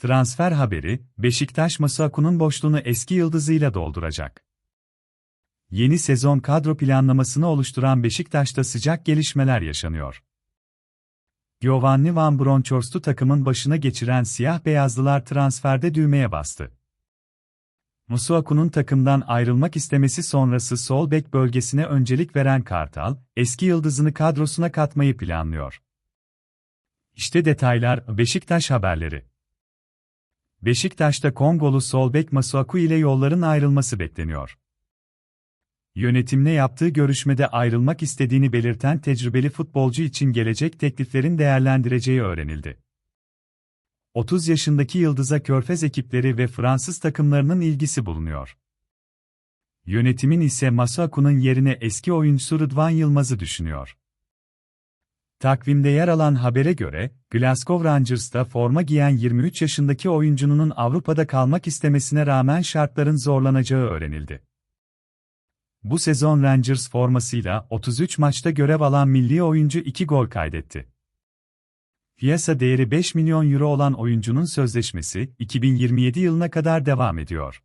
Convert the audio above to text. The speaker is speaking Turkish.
Transfer haberi, Beşiktaş Masuaku'nun boşluğunu eski yıldızıyla dolduracak. Yeni sezon kadro planlamasını oluşturan Beşiktaş'ta sıcak gelişmeler yaşanıyor. Giovanni Van Bronckhorst'u takımın başına geçiren siyah beyazlılar transferde düğmeye bastı. Masuaku'nun takımdan ayrılmak istemesi sonrası sol bek bölgesine öncelik veren Kartal, eski yıldızını kadrosuna katmayı planlıyor. İşte detaylar Beşiktaş haberleri. Beşiktaş'ta Kongolu sol bek Masuaku ile yolların ayrılması bekleniyor. Yönetimle yaptığı görüşmede ayrılmak istediğini belirten tecrübeli futbolcu için gelecek tekliflerin değerlendireceği öğrenildi. 30 yaşındaki Yıldız'a Körfez ekipleri ve Fransız takımlarının ilgisi bulunuyor. Yönetimin ise Masuaku'nun yerine eski oyuncusu Rıdvan Yılmaz'ı düşünüyor. Takvimde yer alan habere göre, Glasgow Rangers'ta forma giyen 23 yaşındaki oyuncunun Avrupa'da kalmak istemesine rağmen şartların zorlanacağı öğrenildi. Bu sezon Rangers formasıyla 33 maçta görev alan milli oyuncu 2 gol kaydetti. Piyasa değeri 5 milyon euro olan oyuncunun sözleşmesi 2027 yılına kadar devam ediyor.